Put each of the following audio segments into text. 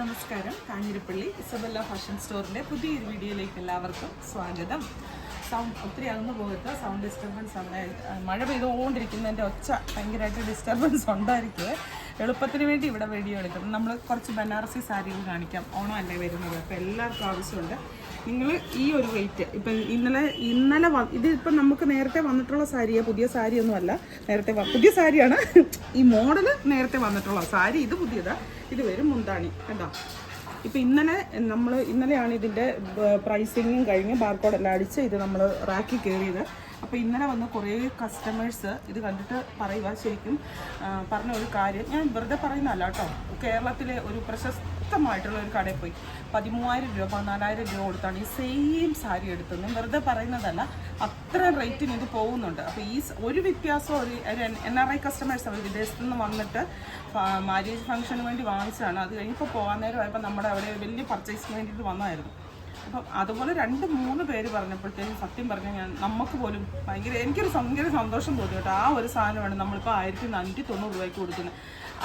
നമസ്കാരം. Kanjirappally Isabella fashion സ്റ്റോറിന്റെ പുതിയൊരു വീഡിയോയിലേക്ക് എല്ലാവർക്കും സ്വാഗതം. സൗണ്ട് ഒത്തിരി അകന്നു പോകത്ത സൗണ്ട് ഡിസ്റ്റർബൻസ് അവിടെ മഴ പെയ്തുകൊണ്ടിരിക്കുന്നതിന്റെ ഒച്ച ഭയങ്കരമായിട്ട് ഡിസ്റ്റർബൻസ് ഉണ്ടായിരിക്കും. എളുപ്പത്തിന് വേണ്ടി ഇവിടെ വീഡിയോ എടുക്കണം നമ്മൾ കുറച്ച് ബനാറസി സാരികൾ കാണിക്കാം. ഓണം അല്ലേ വരുന്നത്. അപ്പോൾ എല്ലാവർക്കും ആവശ്യമുണ്ട്. നിങ്ങൾ ഈ ഒരു റേറ്റ് ഇപ്പം ഇന്നലെ ഇന്നലെ ഇത് ഇപ്പം നമുക്ക് നേരത്തെ വന്നിട്ടുള്ള സാരിയാണ് പുതിയ സാരി അല്ല നേരത്തെ പുതിയ സാരിയാണ്. ഈ മോഡൽ നേരത്തെ വന്നിട്ടുള്ള സാരി ഇത് പുതിയതാ. ഇത് വരും മുന്താണി കണ്ടോ? ഇപ്പം ഇന്നലെ നമ്മൾ ഇന്നലെയാണ് ഇതിന്റെ പ്രൈസിങ്ങും കഴിഞ്ഞ് ബാർക്കോഡ് എല്ലാം അടിച്ച് ഇത് നമ്മൾ റാക്കി കയറിയത്. അപ്പോൾ ഇന്നലെ വന്ന കുറേ കസ്റ്റമേഴ്സ് ഇത് കണ്ടിട്ട് പറയുക ശരിക്കും പറഞ്ഞ ഒരു കാര്യം ഞാൻ വെറുതെ പറയുന്നതല്ല കേട്ടോ. കേരളത്തിലെ ഒരു പ്രശസ്തമായിട്ടുള്ള ഒരു കടയിൽ പോയി. പതിമൂവായിരം രൂപ പതിനാലായിരം രൂപ കൊടുത്താണ് ഈ സെയിം സാരി എടുത്തത്. ഞാൻ വെറുതെ പറയുന്നതല്ല അത്ര റേറ്റിന് ഇത് പോകുന്നുണ്ട്. അപ്പോൾ ഈ ഒരു വ്യത്യാസം ഒരു എൻ ആർ ഐ കസ്റ്റമേഴ്സ് അവർ വിദേശത്തു നിന്ന് വന്നിട്ട് മാരേജ് ഫംഗ്ഷന് വേണ്ടി വാങ്ങിച്ചതാണ്. അത് കഴിഞ്ഞപ്പോൾ പോകാൻ നേരമായപ്പോൾ നമ്മുടെ അവിടെ വലിയ പർച്ചേസിന് വേണ്ടിയിട്ട് വന്നായിരുന്നു. അപ്പം അതുപോലെ രണ്ട് മൂന്ന് പേര് പറഞ്ഞപ്പോഴത്തേക്കും സത്യം പറഞ്ഞാൽ ഞാൻ നമുക്ക് പോലും ഭയങ്കര എനിക്കൊരു ഭയങ്കര സന്തോഷം തോന്നി കേട്ടോ. ആ ഒരു സാധനമാണ് നമ്മളിപ്പോൾ ആയിരത്തി നാനൂറ്റി തൊണ്ണൂറ് രൂപയ്ക്ക് കൊടുക്കുന്നത്.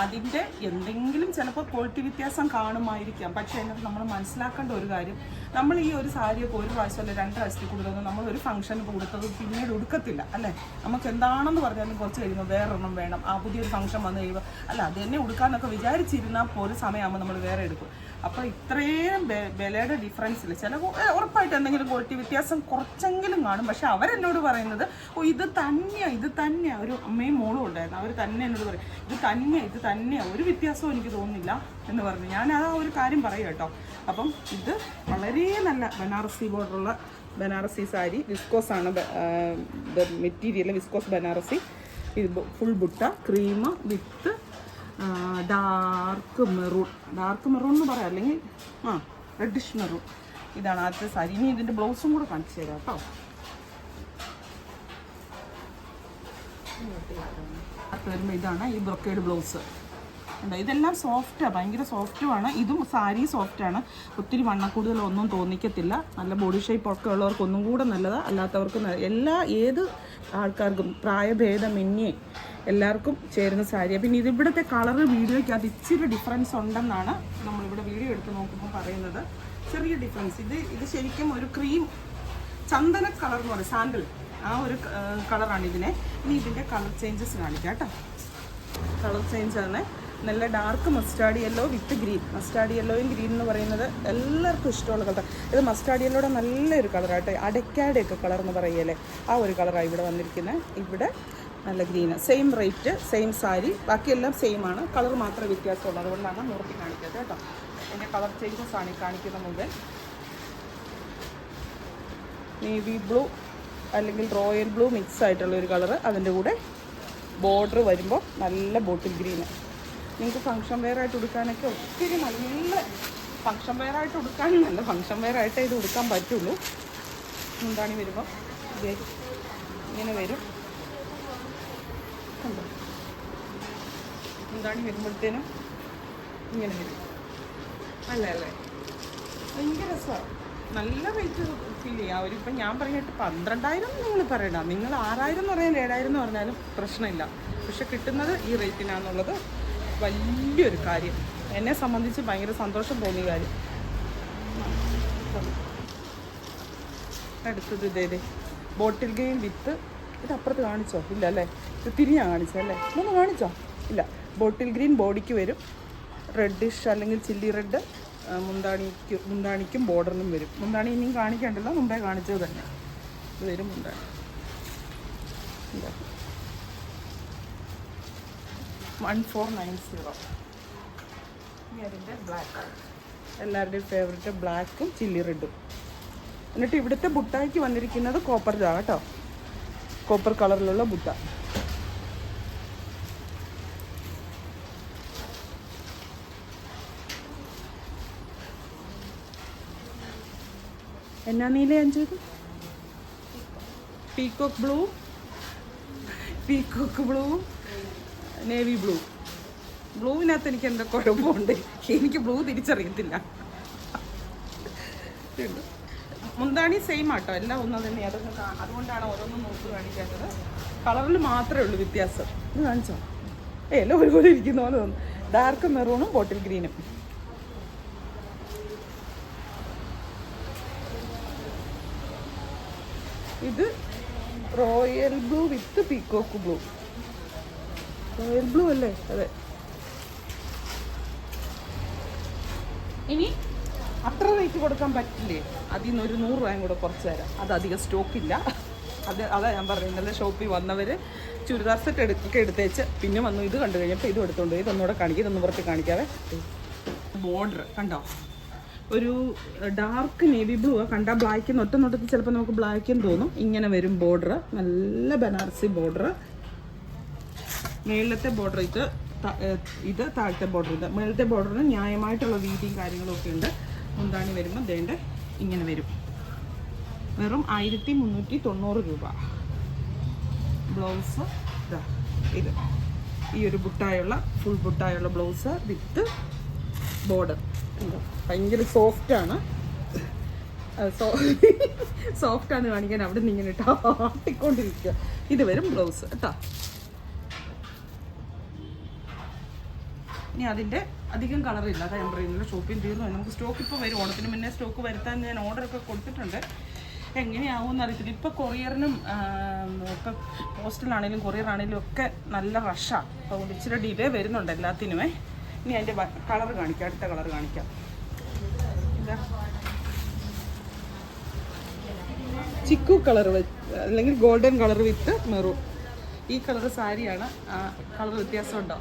അതിന്റെ എന്തെങ്കിലും ചിലപ്പോൾ ക്വാളിറ്റി വ്യത്യാസം കാണുമായിരിക്കാം. പക്ഷേ അതിനകത്ത് നമ്മൾ മനസ്സിലാക്കേണ്ട ഒരു കാര്യം നമ്മൾ ഈ ഒരു സാരിയൊക്കെ ഒരു പ്രാവശ്യം അല്ലെ രണ്ട് പ്രാവശ്യത്തിൽ കൊടുക്കുന്നത് നമ്മൾ ഒരു ഫംഗ്ഷന് കൊടുത്തത് പിന്നീട് ഉടുക്കത്തില്ല അല്ലേ? നമുക്ക് എന്താണെന്ന് പറഞ്ഞാലും കുറച്ച് കഴിയുമ്പോൾ വേറൊരെണ്ണം വേണം. ആ പുതിയൊരു ഫംഗ്ഷൻ വന്നു കഴിയുമ്പോൾ അല്ല അത് തന്നെ ഉടുക്കാന്നൊക്കെ വിചാരിച്ചിരുന്നാൽ പോലും സമയമാകുമ്പോൾ നമ്മൾ വേറെ എടുക്കും. അപ്പോൾ ഇത്രയും വിലയുടെ ഡിഫറൻസ് ഇല്ല ചില ഉറപ്പായിട്ട് എന്തെങ്കിലും ക്വാളിറ്റി വ്യത്യാസം കുറച്ചെങ്കിലും കാണും. പക്ഷെ അവരെന്നോട് പറയുന്നത് ഓ ഇത് തന്നെയാണ് ഇത് തന്നെയാണ് ഒരു അമ്മയും മോളും ഉണ്ടായിരുന്നു. അവർ തന്നെ എന്നോട് പറയും ഇത് തന്നെയാണ് ഇത് തന്നെയാണ് ഒരു വ്യത്യാസവും എനിക്ക് തോന്നുന്നില്ല എന്ന് പറഞ്ഞു. ഞാൻ ആ ഒരു കാര്യം പറയും കേട്ടോ. അപ്പം ഇത് വളരെ നല്ല ബനാറസി ബോർഡറുള്ള ബനാറസി സാരി വിസ്കോസ് ആണ് മെറ്റീരിയൽ വിസ്കോസ് ബനാറസി. ഇത് full butta cream with dark maroon dark maroon എന്ന് പറയാം. അല്ലെങ്കിൽ ആ റെഡിഷ് മെറൂൺ ഇതാണ് ആദ്യത്തെ സാരി. ഇനി ഇതിന്റെ ബ്ലൗസും കൂടെ കാണിച്ചു തരാം കേട്ടോ. വരുമ്പോൾ ഇതാണ് ഈ ബ്രൊക്കേഡ് ബ്ലൗസ് ഉണ്ട് ഇതെല്ലാം സോഫ്റ്റാണ് ഭയങ്കര സോഫ്റ്റുമാണ് ഇതും സാരി സോഫ്റ്റാണ് ഒത്തിരി വണ്ണക്കൂടുതലൊന്നും തോന്നിക്കത്തില്ല. നല്ല ബോഡി ഷേപ്പ് ഒക്കെ ഉള്ളവർക്ക് ഒന്നും കൂടെ നല്ലതാണ് അല്ലാത്തവർക്ക് എല്ലാ ഏത് ആൾക്കാർക്കും പ്രായഭേദമന്യേ എല്ലാവർക്കും ചേരുന്ന സാരിയാണ് പിന്നെ ഇത് ഇവിടുത്തെ വീഡിയോയ്ക്ക് വീഡിയോയ്ക്കകത്ത് ഇച്ചിരി ഡിഫറൻസ് ഉണ്ടെന്നാണ് നമ്മളിവിടെ വീഡിയോ എടുത്ത് നോക്കുമ്പോൾ പറയുന്നത്. ചെറിയ ഡിഫറൻസ് ഇത് ഇത് ശരിക്കും ഒരു ക്രീം ചന്ദന കളർ എന്ന് പറയും. സാൻഡൽ ആ ഒരു കളറാണ് ഇതിനെ. ഇനി ഇതിന്റെ കളർ ചേഞ്ചസ് കാണിക്കാം കേട്ടോ. കളർ ചേഞ്ച് ആണ്. നല്ല dark mustard yellow with green mustard യെല്ലോയും ഗ്രീൻ എന്ന് പറയുന്നത് എല്ലാവർക്കും ഇഷ്ടമുള്ള കളർ ഇത് മസ്റ്റാർഡ് യെല്ലോയുടെ നല്ലൊരു കളറാട്ടെ അടയ്ക്കാടെയൊക്കെ കളർ എന്ന് പറയല്ലേ? ആ ഒരു കളറാണ് ഇവിടെ വന്നിരിക്കുന്നത് ഇവിടെ നല്ല green. Same rate same sari ബാക്കിയെല്ലാം സെയിം ആണ്. കളർ മാത്രമേ വ്യത്യാസമുള്ളൂ. അതുകൊണ്ടാണ് മൂർത്തി കാണിക്കുന്നത് കേട്ടോ. എന്റെ കളർ ചേഞ്ചസ് ആണ് കാണിക്കുന്ന മുമ്പേ നേവി ബ്ലൂ അല്ലെങ്കിൽ റോയൽ ബ്ലൂ മിക്സ് ആയിട്ടുള്ള ഒരു കളർ അതിന്റെ കൂടെ ബോർഡർ വരുമ്പോൾ നല്ല ബോട്ടിൽ ഗ്രീന് നിങ്ങൾക്ക് ഫംഗ്ഷൻ വെയർ ആയിട്ട് ഉടുക്കാനൊക്കെ ഒത്തിരി നല്ല ഫംഗ്ഷൻ വെയർ ആയിട്ട് ഉടുക്കാനും നല്ല ഫങ്ഷൻ വെയർ ആയിട്ടേ ഇത് ഉടുക്കാൻ പറ്റുള്ളൂ. മുന്താണി വരുമ്പോൾ ഇങ്ങനെ വരും. കണ്ടോ? എന്താണ് വരുമ്പോഴത്തേനും? ഇങ്ങനെ വരും. അല്ലേ അല്ലേ? ഭയങ്കര രസമാണ്. നല്ല റേറ്റ് ഫീൽ ചെയ്യാം. അവരിപ്പം ഞാൻ പറഞ്ഞിട്ട് പന്ത്രണ്ടായിരം നിങ്ങൾ പറയണ്ട. നിങ്ങൾ ആറായിരം എന്ന് പറയാൻ ഏഴായിരം എന്ന് പറഞ്ഞാലും പ്രശ്നമില്ല. പക്ഷെ കിട്ടുന്നത് ഈ റേറ്റിനാന്നുള്ളത് വലിയൊരു കാര്യം. എന്നെ സംബന്ധിച്ച് ഭയങ്കര സന്തോഷം തോന്നിയ കാര്യം. അടുത്തത് ഇതേ ഇതേ. ബോട്ടിൽ ഗെയിം വിത്ത് ഇത് അപ്പുറത്ത് കാണിച്ചോ? ഇല്ല അല്ലേ? ഇത് തിരിഞ്ഞാ കാണിച്ചോ അല്ലേ? ഇതൊന്ന് കാണിച്ചോ? ഇല്ല. ബോട്ടിൽ ഗ്രീൻ ബോഡിക്ക് വരും. റെഡിഷ് അല്ലെങ്കിൽ ചില്ലി റെഡ് മുന്താണിക്ക് മുന്താണിക്കും ബോർഡറിനും വരും. മുന്താണി ഇനിയും കാണിക്കണ്ടല്ലോ. മുമ്പേ കാണിച്ചത് തന്നെ. ഇത് വരും മുന്താണി. One four nine zero black എല്ലാവരുടെയും ഫേവറേറ്റ് ബ്ലാക്കും ചില്ലി റെഡും എന്നിട്ട് ഇവിടുത്തെ ബുട്ടായിക്ക് വന്നിരിക്കുന്നത് കോപ്പർ ജാ കേട്ടോ. കോപ്പർ കളറിലുള്ള മുട്ട. എന്നാ നീല അഞ്ചത്? Peacock blue peacock blue navy blue ബ്ലൂവിനകത്ത് എനിക്ക് എന്താ കുഴപ്പമുണ്ട്? എനിക്ക് ബ്ലൂ തിരിച്ചറിയത്തില്ല. മുന്താണി സെയിം ആട്ടോ. എല്ലാം ഒന്ന് തന്നെ അതൊക്കെ അതുകൊണ്ടാണ് ഓരോന്നും നോക്കി കാണിക്കാത്തത്. കളറിൽ മാത്രമേ ഉള്ളൂ വ്യത്യാസം. ഇത് കാണിച്ചോ? ഏ എല്ലാം ഒരുപോലെ ഇരിക്കുന്ന പോലെ തോന്നും ഡാർക്ക് മെറൂണും ബോട്ടിൽ ഗ്രീനും ഇത് royal blue with peacock blue royal blue അല്ലേ? അതെ. ഇനി അത്ര റേറ്റ് കൊടുക്കാൻ പറ്റില്ലേ? അതിൽ നിന്ന് ഒരു നൂറ് രൂപയും കൂടെ കുറച്ച് തരാം. അത് അധികം സ്റ്റോക്കില്ല അത് അതാ ഞാൻ പറഞ്ഞത്. ഇന്നലെ ഷോപ്പിൽ വന്നവർ ചുരിദാർ സെറ്റ് എടുക്കൊക്കെ എടുത്തേച്ച് പിന്നെ വന്നു. ഇത് കണ്ടു കഴിഞ്ഞപ്പോൾ ഇത് എടുത്തുകൊണ്ട് ഇതൊന്നുകൂടെ കാണിക്കുക ഇതൊന്നും പുറത്ത് കാണിക്കാവേ. ബോർഡർ കണ്ടോ? ഒരു ഡാർക്ക് നേവി ബ്ലൂ കണ്ട ബ്ലാക്ക് ഒറ്റ നോട്ടത്തിൽ ചിലപ്പോൾ നമുക്ക് ബ്ലാക്ക് തോന്നും. ഇങ്ങനെ വരും ബോർഡർ നല്ല ബനാറസി ബോർഡർ മേളിലത്തെ ബോർഡർ ഇത് ഇത് താഴത്തെ ബോർഡർ ഇത്. മേളത്തെ ബോർഡറിന് ന്യായമായിട്ടുള്ള വീതിയും കാര്യങ്ങളും ഒക്കെ ഉണ്ട്. മുന്താണി വരുമ്പോൾ ദേണ്ട ഇങ്ങനെ വരും. വെറും ആയിരത്തി മുന്നൂറ്റി തൊണ്ണൂറ് രൂപ. ബ്ലൗസ് ഇതാ ഇത്. ഈ ഒരു ബുട്ടായുള്ള ഫുൾ ബുട്ടായുള്ള ബ്ലൗസ് വിത്ത് ബോർഡർ ഭയങ്കര സോഫ്റ്റാണ് സോഫ്റ്റ് ആണ് കാണിക്കാൻ അവിടെ നിന്ന് ഇങ്ങനെ ഇട്ടാ ആട്ടിക്കൊണ്ടിരിക്കുക. ഇത് വരും ബ്ലൗസ് കേട്ടോ ഇനി അതിന്റെ അധികം കളറില്ല അത് പറയുന്നത്. ഷോപ്പിംഗ് തീർന്നു. നമുക്ക് സ്റ്റോക്ക് ഇപ്പോൾ വരും. ഓണത്തിന് മുന്നേ സ്റ്റോക്ക് വരുത്താൻ ഞാൻ ഓർഡറൊക്കെ കൊടുത്തിട്ടുണ്ട്. എങ്ങനെയാവും എന്നറിയത്തില്ല ഇപ്പോൾ കൊറിയറിനും ഇപ്പം പോസ്റ്റിലാണെങ്കിലും കൊറിയർ ആണെങ്കിലും ഒക്കെ നല്ല റഷാണ് അപ്പോൾ ഇച്ചിരി ഡിലേ വരുന്നുണ്ട് എല്ലാത്തിനുമേ. ഇനി അതിന്റെ കളർ കാണിക്കാം. അടുത്ത കളർ കാണിക്കാം. ചിക്കു കളർ അല്ലെങ്കിൽ ഗോൾഡൻ കളർ വിത്ത് മെറൂൺ ഈ കളർ സാരിയാണ് കളർ വ്യത്യാസം ഉണ്ടോ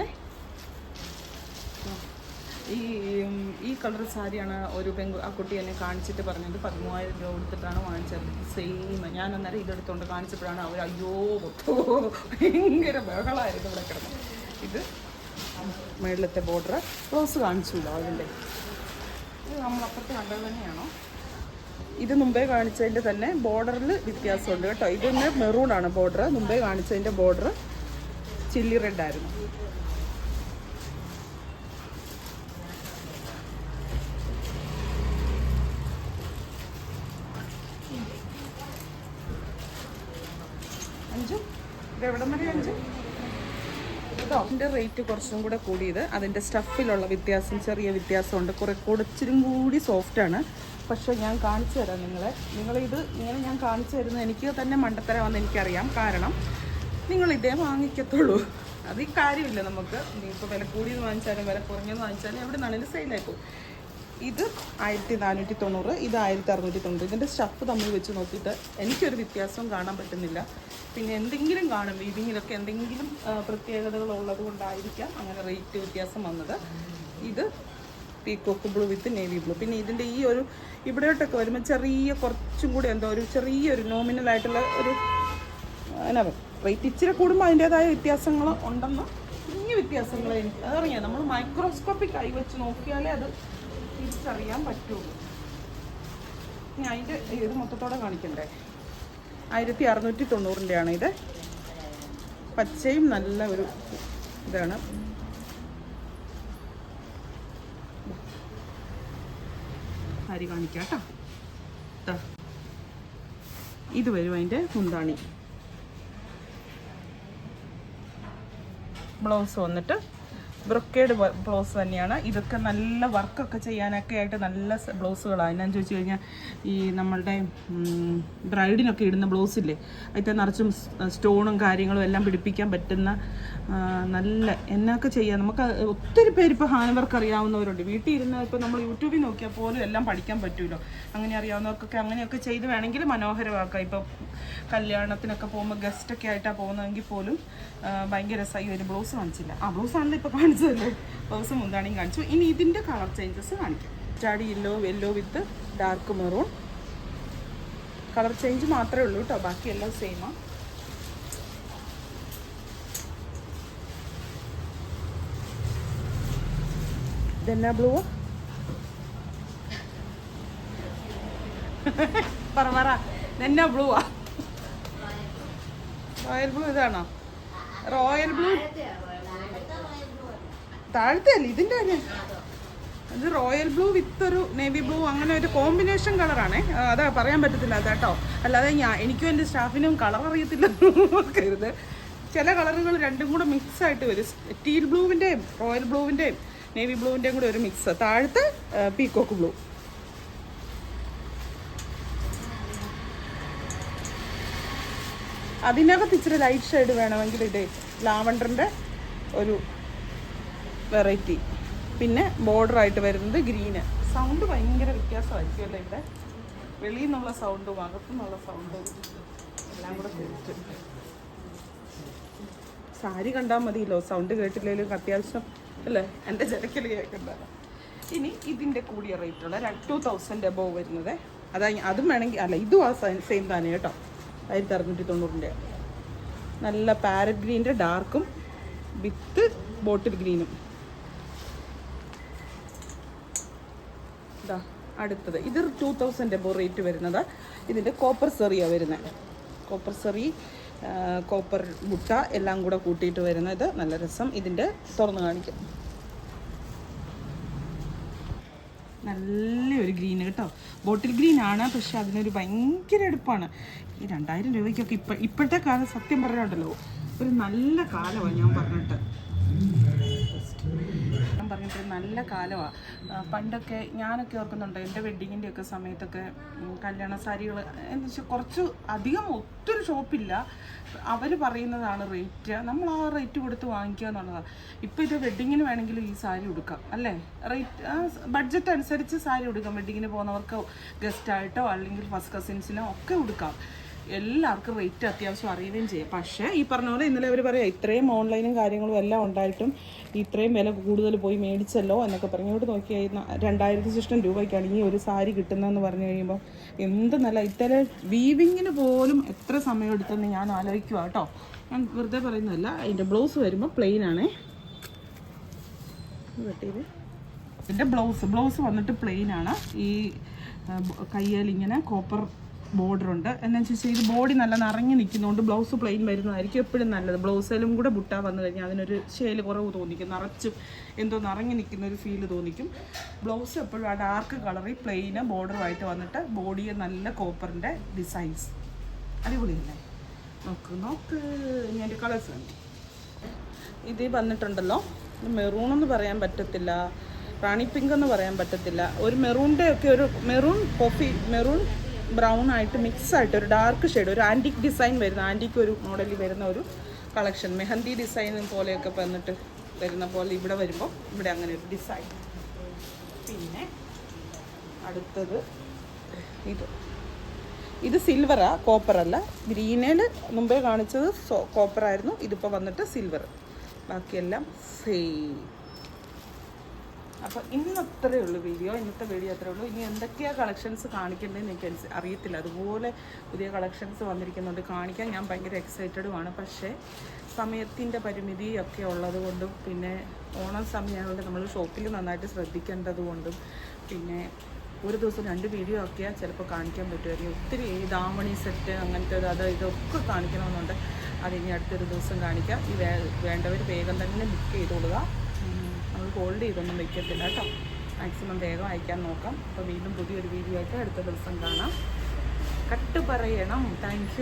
ഏ ഈ ഈ കളർ സാരിയാണ് ഒരു പെങ്കു ആ കുട്ടി എന്നെ കാണിച്ചിട്ട് പറഞ്ഞത്. പതിമൂവായിരം രൂപ കൊടുത്തിട്ടാണ് വാങ്ങിച്ചത്. സെയിം ഞാൻ അന്നേരം ഇതെടുത്തോണ്ട് കാണിച്ചപ്പോഴാണ് അവർ അയ്യോ ഭയങ്കര ബഹളമായിരുന്നു ഇവിടെ കിടന്നത് ഇത് മേളിലത്തെ ബോർഡർ റോസ് കാണിച്ചില്ല അതിന്റെ? ഇത് നമ്മളപ്പുറത്ത് കണ്ടത് തന്നെയാണോ? ഇത് മുമ്പേ കാണിച്ചതിന്റെ തന്നെ ബോർഡറിൽ വ്യത്യാസമുണ്ട് കേട്ടോ. ഇതൊന്ന് ആണ് ബോർഡർ മുമ്പേ കാണിച്ചതിന്റെ ബോർഡർ ചില്ലി റെഡ് ആയിരുന്നു അഞ്ചു അതിന്റെ റേറ്റ് കുറച്ചും കൂടെ കൂടിയത്. അതിന്റെ സ്റ്റഫിലുള്ള വ്യത്യാസം ചെറിയ വ്യത്യാസമുണ്ട്. കുറെ കുറച്ചിരും കൂടി സോഫ്റ്റ് ആണ്. പക്ഷെ ഞാൻ കാണിച്ചു തരാം നിങ്ങളെ. ഇത് ഇങ്ങനെ ഞാൻ കാണിച്ചു തരുന്നത് എനിക്ക് തന്നെ മണ്ടത്തരമാണെന്ന് എനിക്കറിയാം. കാരണം നിങ്ങൾ ഇതേ വാങ്ങിക്കത്തുള്ളൂ. അത് ഈ കാര്യമില്ല നമുക്ക്. ഇപ്പോൾ വില കൂടിയത് വാങ്ങിച്ചാലും വില കുറഞ്ഞത് വാങ്ങിച്ചാലും എവിടെ നിന്നാണെങ്കിലും സെയിലായി പോകും ഇത് ആയിരത്തി നാനൂറ്റി തൊണ്ണൂറ് ഇത് ആയിരത്തി അറുന്നൂറ്റി തൊണ്ണൂറ് ഇതിന്റെ സ്റ്റഫ് തമ്മിൽ വെച്ച് നോക്കിയിട്ട് എനിക്കൊരു വ്യത്യാസവും കാണാൻ പറ്റുന്നില്ല. പിന്നെ എന്തെങ്കിലും കാണും വീതിങ്ങിലൊക്കെ എന്തെങ്കിലും പ്രത്യേകതകൾ ഉള്ളത് കൊണ്ടായിരിക്കാം അങ്ങനെ റേറ്റ് വ്യത്യാസം വന്നത്. ഇത് peacock blue with navy blue പിന്നെ ഇതിന്റെ ഈ ഒരു ഇവിടെയോട്ടൊക്കെ വരുമ്പോൾ ചെറിയ കുറച്ചും കൂടി എന്തോ ഒരു ചെറിയൊരു നോമിനൽ ആയിട്ടുള്ള ഒരു എന്നാ റേറ്റ് ഇച്ചിരി കൂടുമ്പോൾ അതിന്റേതായ വ്യത്യാസങ്ങൾ ഉണ്ടെന്ന് കുഞ്ഞു വ്യത്യാസങ്ങൾ എനിക്ക് അതറിയാം. നമ്മൾ മൈക്രോസ്കോപ്പിക് ആയി വെച്ച് നോക്കിയാലേ അത് തിരിച്ചറിയാൻ പറ്റുള്ളൂ. ഇനി അതിന്റെ ഇത് മൊത്തത്തോടെ കാണിക്കണ്ടേ? ആയിരത്തി അറുന്നൂറ്റി തൊണ്ണൂറിന്റെയാണ് ഇത്. പച്ചയും നല്ല ഒരു ഇതാണ്. അരി കാണിക്കാം കേട്ടോ. ഇത് വരും അതിന്റെ മുന്താണി. ബ്ലൗസ് വന്നിട്ട് ബ്രൊക്കേഡ് ബ്ലൗസ് തന്നെയാണ്. ഇതൊക്കെ നല്ല വർക്കൊക്കെ ചെയ്യാനൊക്കെ ആയിട്ട് നല്ല ബ്ലൗസുകളാണ്. എന്നാന്ന് ചോദിച്ചു കഴിഞ്ഞാൽ ഈ നമ്മളുടെ ബ്രൈഡിനൊക്കെ ഇടുന്ന ബ്ലൗസില്ലേ? അതിന്റെ നിറച്ചും സ്റ്റോണും കാര്യങ്ങളും എല്ലാം പിടിപ്പിക്കാൻ പറ്റുന്ന നല്ല എന്നൊക്കെ ചെയ്യാം. നമുക്ക് ഒത്തിരി പേര് ഇപ്പോൾ ഹാൻഡ് വർക്ക് അറിയാവുന്നവരുണ്ട്. വീട്ടിൽ ഇരുന്ന് ഇപ്പോൾ നമ്മൾ യൂട്യൂബിൽ നോക്കിയാൽ പോലും എല്ലാം പഠിക്കാൻ പറ്റുമല്ലോ അങ്ങനെ അറിയാവുന്നവർക്കൊക്കെ അങ്ങനെയൊക്കെ ചെയ്ത് വേണമെങ്കിൽ മനോഹരമാക്കാം. ഇപ്പോൾ കല്യാണത്തിനൊക്കെ പോകുമ്പോൾ ഗസ്റ്റൊക്കെ ആയിട്ടാണ് പോകുന്നതെങ്കിൽ പോലും ഭയങ്കര രസമായി ഒരു ബ്ലൗസ് കാണിച്ചില്ല. ആ ബ്ലൗസ് ആണല്ലോ ഇപ്പോൾ കാണിച്ചതല്ലേ? ബ്ലൗസ് മുന്താണിയും കാണിച്ചു. ഇനി ഇതിന്റെ കളർ ചേഞ്ചസ് കാണിക്കാം. സ്റ്റാഡി yellow yellow with dark maroon colour change മാത്രമേ ഉള്ളൂ കേട്ടോ ബാക്കി എല്ലാം സെയിമാണ് ഇതെന്നാ ബ്ലൂ പറ പറ. ഇതെന്നാ ബ്ലൂവാ റോയൽ ബ്ലൂ ഇതാണോ? റോയൽ ബ്ലൂ താഴത്തെ അല്ലേ? ഇതിന്റെ തന്നെ ഇത് റോയൽ ബ്ലൂ വിത്ത് ഒരു നേവി ബ്ലൂ അങ്ങനെ ഒരു കോമ്പിനേഷൻ കളറാണേ. അതാ പറയാൻ പറ്റത്തില്ല അതാട്ടോ അല്ലാതെ ഞാൻ എനിക്കും എന്റെ സ്റ്റാഫിനും കളർ അറിയത്തില്ല കരുത് ചില കളറുകൾ രണ്ടും കൂടെ മിക്സ് ആയിട്ട് വരും. സ്റ്റീൽ ബ്ലൂവിന്റെയും റോയൽ ബ്ലൂവിന്റെയും നേവി ബ്ലൂവിന്റെയും കൂടെ ഒരു മിക്സ് താഴത്തെ പീക്കോക്ക് ബ്ലൂ. അതിനകത്ത് ഇച്ചിരി ലൈറ്റ് ഷെയ്ഡ് വേണമെങ്കിൽ ഇതേ ലാവണ്ടറിന്റെ ഒരു വെറൈറ്റി. പിന്നെ ബോർഡർ ആയിട്ട് വരുന്നത് ഗ്രീന് സൗണ്ട് ഭയങ്കര വ്യത്യാസമായിരിക്കും അല്ലേ ഇവിടെ? വെളിയിൽ നിന്നുള്ള സൗണ്ടും അകത്തു നിന്നുള്ള സൗണ്ടും എല്ലാം കൂടെ കേട്ട്. സാരി കണ്ടാൽ മതിയല്ലോ. സൗണ്ട് കേട്ടില്ലെങ്കിലും അത്യാവശ്യം അല്ലേ? എന്റെ ജനക്കൽ കേൾക്കണ്ടല്ലോ. ഇനി ഇതിന്റെ കൂടിയ റേറ്റുള്ള ടു തൗസൻഡ് എബോവ് വരുന്നത്. അതാ അതും വേണമെങ്കിൽ അല്ല ഇതും ആ സെയിം തന്നെ കേട്ടോ. ആയിരത്തി അറുന്നൂറ്റി തൊണ്ണൂറിന്റെ നല്ല പാരറ്റ് ഗ്രീന്റെ ഡാർക്കും വിത്ത് ബോട്ടിൽ ഗ്രീനും ഇതാ അടുത്തത്. ഇത് ടു തൗസൻഡ് എബോ റേറ്റ് വരുന്നത്. ഇതിന്റെ കോപ്പർ സെറിയാണ് വരുന്നത്. കോപ്പർ സെറി കോപ്പർ മുട്ട എല്ലാം കൂടെ കൂട്ടിയിട്ട് വരുന്നത്. നല്ല രസം. ഇതിന്റെ തുറന്ന് കാണിക്കും. നല്ലൊരു ഗ്രീൻ കേട്ടോ. ബോട്ടിൽ ഗ്രീൻ ആണ് പക്ഷെ അതിനൊരു ഭയങ്കര എടുപ്പാണ് ഈ രണ്ടായിരം രൂപയ്ക്കൊക്കെ ഇപ്പം ഇപ്പോഴത്തെ കാലം സത്യം പറയാണ്ടല്ലോ ഒരു നല്ല കാലമാണ് ഞാൻ പറഞ്ഞിട്ട്. ഞാൻ പറഞ്ഞിട്ട് നല്ല കാലമാണ് പണ്ടൊക്കെ ഞാനൊക്കെ ഓർക്കുന്നുണ്ട് എന്റെ വെഡ്ഡിങ്ങിന്റെ ഒക്കെ സമയത്തൊക്കെ കല്യാണ സാരികൾ എന്ന് വെച്ചാൽ കുറച്ച് അധികം ഒത്തിരി ഷോപ്പില്ല. അവർ പറയുന്നതാണ് റേറ്റ് നമ്മൾ ആ റേറ്റ് കൊടുത്ത് വാങ്ങിക്കുക എന്നുള്ളതാണ് ഇപ്പോൾ ഇത് വെഡ്ഡിങ്ങിന് വേണമെങ്കിലും ഈ സാരി ഉടുക്കാം അല്ലേ? റേറ്റ് ബഡ്ജറ്റ് അനുസരിച്ച് സാരി ഉടുക്കാം. വെഡ്ഡിങ്ങിന് പോകുന്നവർക്ക് ഗസ്റ്റായിട്ടോ അല്ലെങ്കിൽ ഫസ്റ്റ് കസിൻസിനോ ഒക്കെ ഉടുക്കാം. എല്ലാവർക്കും റേറ്റ് അത്യാവശ്യം അറിയുകയും ചെയ്യാം. പക്ഷേ ഈ പറഞ്ഞ പോലെ ഇന്നലെ അവർ പറയാം ഇത്രയും ഓൺലൈനും കാര്യങ്ങളും എല്ലാം ഉണ്ടായിട്ടും ഇത്രയും വില കൂടുതൽ പോയി മേടിച്ചല്ലോ എന്നൊക്കെ പറഞ്ഞു. ഇവിടെ നോക്കിയാൽ കഴിഞ്ഞാൽ രണ്ടായിരത്തി ശിഷ്ടം രൂപയ്ക്കാണ് ഈ ഒരു സാരി കിട്ടുന്നതെന്ന് പറഞ്ഞു കഴിയുമ്പോൾ എന്ത് നല്ല ഇത്തരം വീവിങ്ങിന് പോലും എത്ര സമയം എടുത്തെന്ന് ഞാൻ ആലോചിക്കുക കേട്ടോ. ഞാൻ വെറുതെ പറയുന്നതല്ല അതിന്റെ ബ്ലൗസ് വരുമ്പോൾ പ്ലെയിൻ ആണേ. ഇതിന്റെ ബ്ലൗസ് ബ്ലൗസ് വന്നിട്ട് പ്ലെയിൻ ആണ്. ഈ കയ്യിൽ ഇങ്ങനെ കോപ്പർ ബോർഡർ ഉണ്ട് എന്നു വെച്ചാൽ ഇത് ബോഡി നല്ല നിറഞ്ഞു നിൽക്കുന്നതുകൊണ്ട് ബ്ലൗസ് പ്ലെയിൻ വരുന്നതായിരിക്കും എപ്പോഴും നല്ലത്. ബ്ലൗസിലും കൂടെ ബുട്ട വന്നു കഴിഞ്ഞാൽ അതിനൊരു ഷേൽ കുറവ് തോന്നിക്കും. നിറച്ചും എന്തോ നിറഞ്ഞു നിൽക്കുന്ന ഒരു ഫീൽ തോന്നിക്കും. ബ്ലൗസ് എപ്പോഴും ആ ഡാർക്ക് കളറിൽ പ്ലെയിന് ബോർഡറുമായിട്ട് വന്നിട്ട് ബോഡിയെ നല്ല കോപ്പറിന്റെ ഡിസൈൻസ് അടിപൊളിയല്ലേ? നോക്ക് നോക്ക്. എന്റെ കളേഴ്സ് വേണ്ടി ഇത് വന്നിട്ടുണ്ടല്ലോ. മെറൂൺ എന്ന് പറയാൻ പറ്റത്തില്ല. റാണി പിങ്ക് എന്ന് പറയാൻ പറ്റത്തില്ല. ഒരു മെറൂണിന്റെ ഒക്കെ ഒരു മെറൂൺ കോഫി മെറൂൺ ബ്രൗൺ ആയിട്ട് മിക്സ് ആയിട്ട് ഒരു ഡാർക്ക് ഷെയ്ഡ് ഒരു ആന്റിക് ഡിസൈൻ വരുന്ന ആന്റിക് ഒരു മോഡലിൽ വരുന്ന ഒരു കളക്ഷൻ മെഹന്തി ഡിസൈൻ പോലെയൊക്കെ വന്നിട്ട് വരുന്ന പോലെ ഇവിടെ വരുമ്പോൾ ഇവിടെ അങ്ങനെ ഒരു ഡിസൈൻ പിന്നെ അടുത്തത് ഇത്. ഇത് സിൽവറാ കോപ്പർ അല്ല. ഗ്രീനിൽ മുമ്പേ കാണിച്ചത് കോപ്പറായിരുന്നു ഇതിപ്പോൾ വന്നിട്ട് സിൽവർ ബാക്കിയെല്ലാം സെയിം അപ്പോൾ ഇന്ന് അത്രേ ഉള്ളൂ വീഡിയോ ഇന്നത്തെ വീഡിയോ അത്രേ ഉള്ളൂ. ഇനി എന്തൊക്കെയാ കളക്ഷൻസ് കാണിക്കേണ്ടതെന്ന് എനിക്ക് അറിയത്തില്ല. അതുപോലെ പുതിയ കളക്ഷൻസ് വന്നിരിക്കുന്നുണ്ട്. കാണിക്കാൻ ഞാൻ ഭയങ്കര എക്സൈറ്റഡുമാണ് പക്ഷേ സമയത്തിന്റെ പരിമിതി ഒക്കെ ഉള്ളതുകൊണ്ടും പിന്നെ ഓണം സമയമായതുകൊണ്ട് നമ്മൾ ഷോപ്പിൽ നന്നായിട്ട് ശ്രദ്ധിക്കേണ്ടതുകൊണ്ടും പിന്നെ ഒരു ദിവസം രണ്ട് വീഡിയോ ആക്കിയാൽ ചിലപ്പോൾ കാണിക്കാൻ പറ്റുമായിരിക്കും ഒത്തിരി ഈ ദാമണി സെറ്റ് അങ്ങനത്തെ അത് ഇതൊക്കെ കാണിക്കണമെന്നുണ്ട്. അതിനി അടുത്തൊരു ദിവസം കാണിക്കാം. ഈ വേണ്ടവർ വേഗം തന്നെ ബുക്ക് ചെയ്തോളുക. ഹോൾഡ് ചെയ്തൊന്നും വയ്ക്കത്തില്ല കേട്ടോ. മാക്സിമം വേഗം അയക്കാൻ നോക്കാം. അപ്പോൾ വീണ്ടും പുതിയൊരു വീഡിയോ ആയിട്ട് അടുത്ത ദിവസം കാണാം. കട്ട് പറയണം. താങ്ക്